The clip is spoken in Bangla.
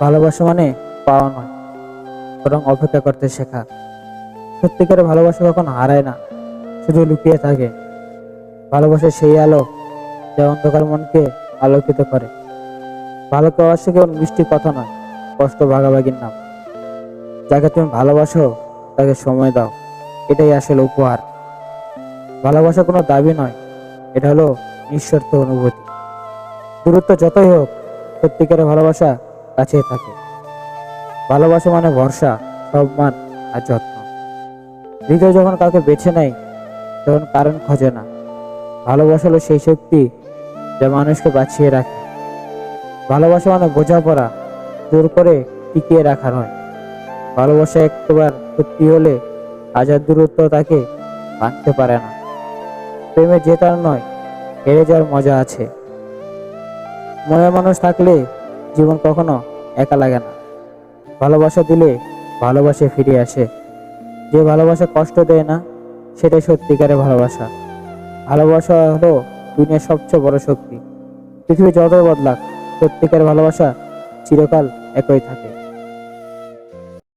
ভালোবাসা মানে পাওয়া নয়, বরং অপেক্ষা করতে শেখা। সত্যিকারের ভালোবাসা কখনো হারায় না, শুধু লুকিয়ে থাকে। ভালোবাসা সেই আলো যা অন্ধকার মনকে আলোকিত করে। ভালো ভালোবাসা কেবল মিষ্টি কথা নয় কষ্ট ভাগাভাগির নাম। যাকে তুমি ভালোবাসো, তাকে সময় দাও। এটাই আসলে উপহার। ভালোবাসা কোনো দাবি নয়। এটা হলো নিঃস্বার্থ অনুভূতি। দূরত্ব যতই হোক, সত্যিকারের ভালোবাসা কাছেই থাকে। ভালোবাসা মানে ভরসা, সম্মান আর যত্ন। হৃদয় যখন কাউকে বেছে নেয়, তখন কারণ খোঁজে না। ভালোবাসা হলো সেই শক্তি যা মানুষকে বাঁচিয়ে রাখে। ভালোবাসা মানে বোঝাপড়া, জোর করে টিকিয়ে রাখা নয়। ভালোবাসা একবার সত্যি হলে হাজার দূরত্ব তাকে ভাঙতে পারে না। প্রেমে জেতার নয়, হেরে যাওয়ার মজা আছে। মনের মানুষ থাকলে জীবন কখনো একা লাগে না। ভালোবাসা দিলে ভালোবাসে ফিরে আসে। যে ভালোবাসা কষ্ট দেয় না, সেটাই সত্যিকারের ভালোবাসা। ভালোবাসা হলো দুনিয়ার সবচেয়ে বড় শক্তি। পৃথিবী যতই বদলাক, সত্যিকারের ভালোবাসা চিরকাল একই থাকে।